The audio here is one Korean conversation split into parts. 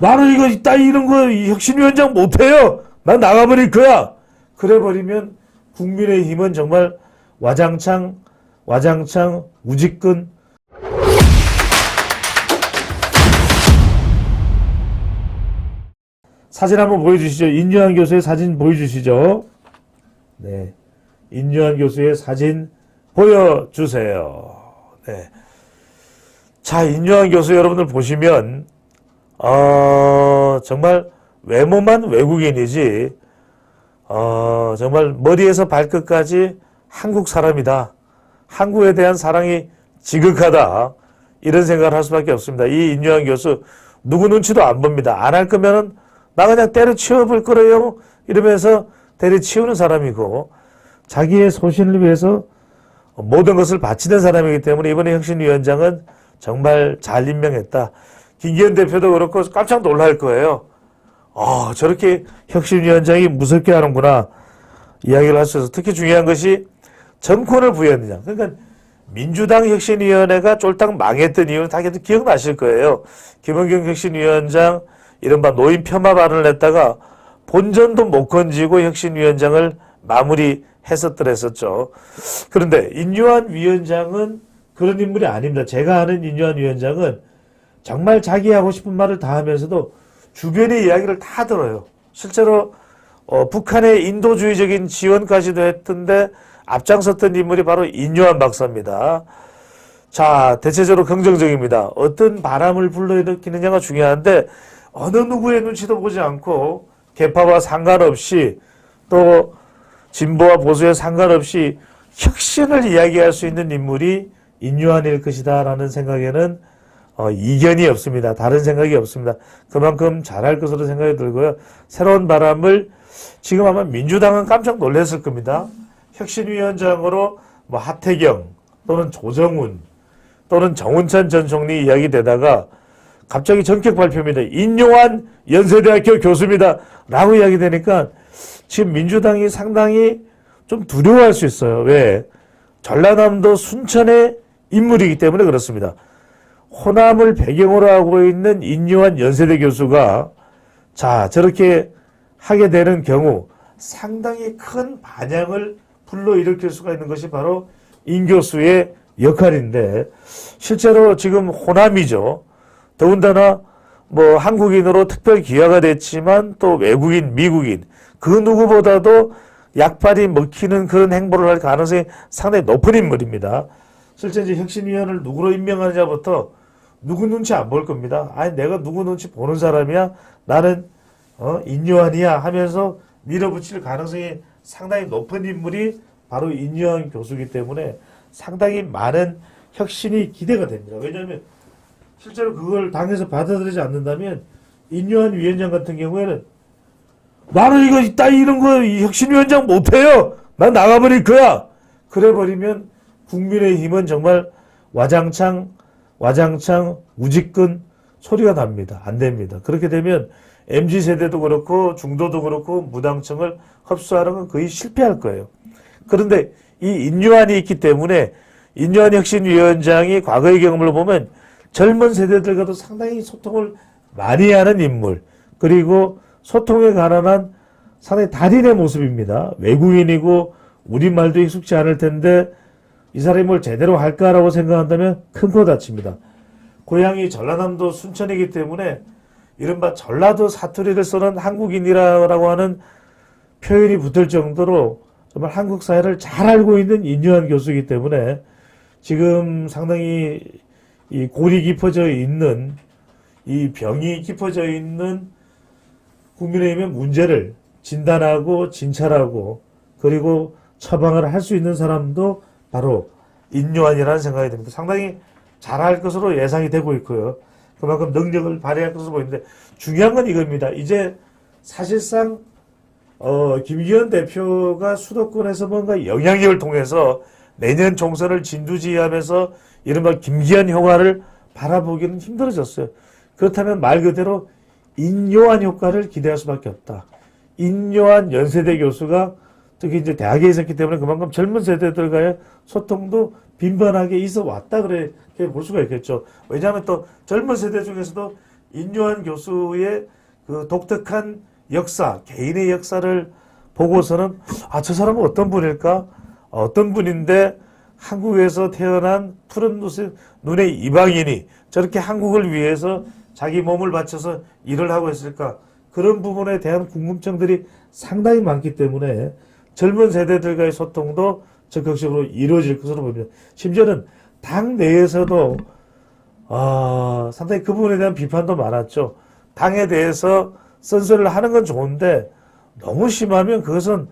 나는 이거 이따 이런 거 혁신위원장 못해요. 난 나가버릴 거야. 그래버리면 국민의힘은 정말 와장창 와장창 우직근 사진 한번 보여주시죠. 인유한 교수의 사진 보여주시죠. 네. 인유한 교수의 사진 보여주세요. 네. 자, 인유한 교수 여러분들 보시면, 어, 정말 외모만 외국인이지, 어, 정말 머리에서 발끝까지 한국 사람이다. 한국에 대한 사랑이 지극하다. 이런 생각을 할 수밖에 없습니다. 이 인유한 교수, 누구 눈치도 안 봅니다. 안 할 거면은 나 그냥 때려치워 볼 거래요. 이러면서 때려치우는 사람이고, 자기의 소신을 위해서 모든 것을 바치는 사람이기 때문에 이번에 혁신위원장은 정말 잘 임명했다. 김기현 대표도 그렇고 깜짝 놀랄 거예요. 어, 저렇게 혁신위원장이 무섭게 하는구나. 이야기를 하셔서 특히 중요한 것이 정권을 부여했느냐. 그러니까 민주당 혁신위원회가 쫄딱 망했던 이유는 다들 기억나실 거예요. 김원경 혁신위원장 이른바 노인 폄하 발언을 했다가 본전도 못 건지고 혁신위원장을 마무리했었더랬었죠. 그런데 인유한 위원장은 그런 인물이 아닙니다. 제가 아는 인유한 위원장은 정말 자기 하고 싶은 말을 다 하면서도 주변의 이야기를 다 들어요. 실제로 어, 북한의 인도주의적인 지원까지도 했던데 앞장섰던 인물이 바로 인유한 박사입니다. 자, 대체적으로 긍정적입니다. 어떤 바람을 불러일으키느냐가 중요한데 어느 누구의 눈치도 보지 않고 개파와 상관없이 또 진보와 보수에 상관없이 혁신을 이야기할 수 있는 인물이 인유한일 것이다라는 생각에는 어, 이견이 없습니다. 다른 생각이 없습니다. 그만큼 잘할 것으로 생각이 들고요. 새로운 바람을 지금 아마 민주당은 깜짝 놀랐을 겁니다. 혁신위원장으로 뭐 하태경 또는 조정훈 또는 정운찬 전 총리 이야기 되다가 갑자기 전격 발표입니다. 인용한 연세대학교 교수입니다. 라고 이야기 되니까 지금 민주당이 상당히 좀 두려워할 수 있어요. 왜? 전라남도 순천의 인물이기 때문에 그렇습니다. 호남을 배경으로 하고 있는 인유한 연세대 교수가 자 저렇게 하게 되는 경우 상당히 큰 반향을 불러일으킬 수가 있는 것이 바로 인 교수의 역할인데 실제로 지금 호남이죠. 더군다나 뭐 한국인으로 특별 기여가 됐지만 또 외국인, 미국인 그 누구보다도 약발이 먹히는 그런 행보를 할 가능성이 상당히 높은 인물입니다. 실제 이제 혁신위원을 누구로 임명하느냐부터 누구 눈치 안 볼 겁니다. 아니 내가 누구 눈치 보는 사람이야. 나는 어, 인요한이야 하면서 밀어붙일 가능성이 상당히 높은 인물이 바로 인요한 교수이기 때문에 상당히 많은 혁신이 기대가 됩니다. 왜냐하면 실제로 그걸 당에서 받아들이지 않는다면 인요한 위원장 같은 경우에는 나는 이거 이따 이런 거 혁신위원장 못해요. 난 나가버릴 거야. 그래버리면 국민의힘은 정말 와장창 와장창 우직근 소리가 납니다. 안 됩니다. 그렇게 되면 MZ 세대도 그렇고 중도도 그렇고 무당층을 흡수하는 건 거의 실패할 거예요. 그런데 이 인유한이 있기 때문에 인유한 혁신위원장이 과거의 경험을 보면 젊은 세대들과도 상당히 소통을 많이 하는 인물 그리고 소통에 관한 상당히 달인의 모습입니다. 외국인이고 우리말도 익숙지 않을 텐데 이 사람이 뭘 제대로 할까라고 생각한다면 큰코 다칩니다. 고향이 전라남도 순천이기 때문에 이른바 전라도 사투리를 쓰는 한국인이라고 하는 표현이 붙을 정도로 정말 한국 사회를 잘 알고 있는 인유한 교수이기 때문에 지금 상당히 이 골이 깊어져 있는 이 병이 깊어져 있는 국민의힘의 문제를 진단하고 진찰하고 그리고 처방을 할 수 있는 사람도 바로 인요한이라는 생각이 듭니다. 상당히 잘할 것으로 예상이 되고 있고요. 그만큼 능력을 발휘할 것으로 보이는데 중요한 건 이겁니다. 이제 사실상 어, 김기현 대표가 수도권에서 뭔가 영향력을 통해서 내년 총선을 진두지휘하면서 이른바 김기현 효과를 바라보기는 힘들어졌어요. 그렇다면 말 그대로 인요한 효과를 기대할 수밖에 없다. 인요한 연세대 교수가 특히 이제 대학에 있었기 때문에 그만큼 젊은 세대들과의 소통도 빈번하게 있어 왔다 그렇게 볼 수가 있겠죠. 왜냐하면 또 젊은 세대 중에서도 인류한 교수의 그 독특한 역사, 개인의 역사를 보고서는 아, 저 사람은 어떤 분일까? 어떤 분인데 한국에서 태어난 푸른 눈의 이방인이 저렇게 한국을 위해서 자기 몸을 바쳐서 일을 하고 있을까? 그런 부분에 대한 궁금증들이 상당히 많기 때문에 젊은 세대들과의 소통도 적극적으로 이루어질 것으로 보입니다. 심지어는 당 내에서도 아, 상당히 그 부분에 대한 비판도 많았죠. 당에 대해서 선서를 하는 건 좋은데 너무 심하면 그것은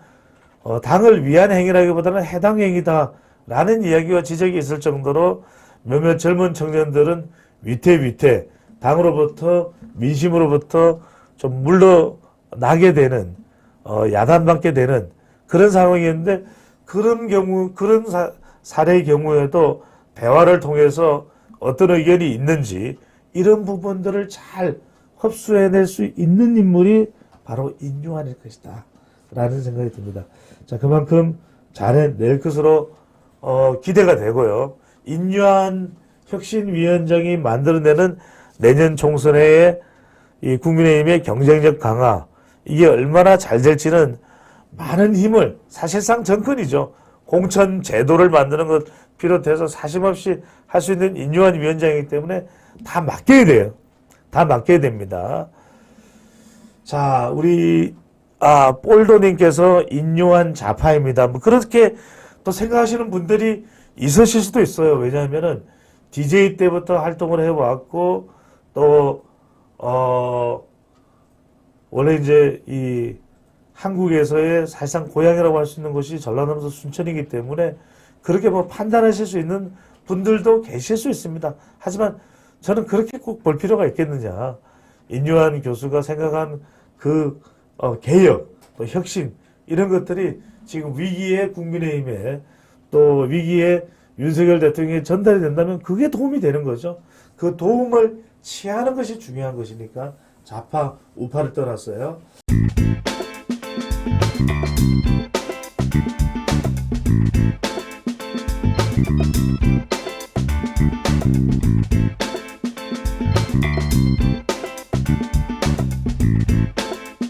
어, 당을 위한 행위라기보다는 해당 행위다라는 이야기와 지적이 있을 정도로 몇몇 젊은 청년들은 위태위태 당으로부터 민심으로부터 좀 물러나게 되는 어, 야단받게 되는 그런 상황이었는데 그런 경우 그런 사, 사례의 경우에도 대화를 통해서 어떤 의견이 있는지 이런 부분들을 잘 흡수해낼 수 있는 인물이 바로 인유한일 것이다. 라는 생각이 듭니다. 자, 그만큼 잘해낼 것으로 어, 기대가 되고요. 인유한 혁신위원장이 만들어내는 내년 총선의 이 국민의힘의 경쟁력 강화 이게 얼마나 잘 될지는 많은 힘을 사실상 정권이죠. 공천 제도를 만드는 것 비롯해서 사심없이 할 수 있는 인유한 위원장이기 때문에 다 맡겨야 돼요. 다 맡겨야 됩니다. 자, 우리 아 볼도님께서 인유한 좌파입니다. 뭐 그렇게 또 생각하시는 분들이 있으실 수도 있어요. 왜냐하면은 DJ 때부터 활동을 해왔고 또 어, 원래 이제 이 한국에서의 사실상 고향이라고 할 수 있는 곳이 전라남도 순천이기 때문에 그렇게 뭐 판단하실 수 있는 분들도 계실 수 있습니다. 하지만 저는 그렇게 꼭 볼 필요가 있겠느냐. 인유한 교수가 생각한 그 어, 개혁, 또 혁신 이런 것들이 지금 위기의 국민의힘에 또 위기의 윤석열 대통령에 전달이 된다면 그게 도움이 되는 거죠. 그 도움을 취하는 것이 중요한 것이니까 좌파 우파를 떠났어요.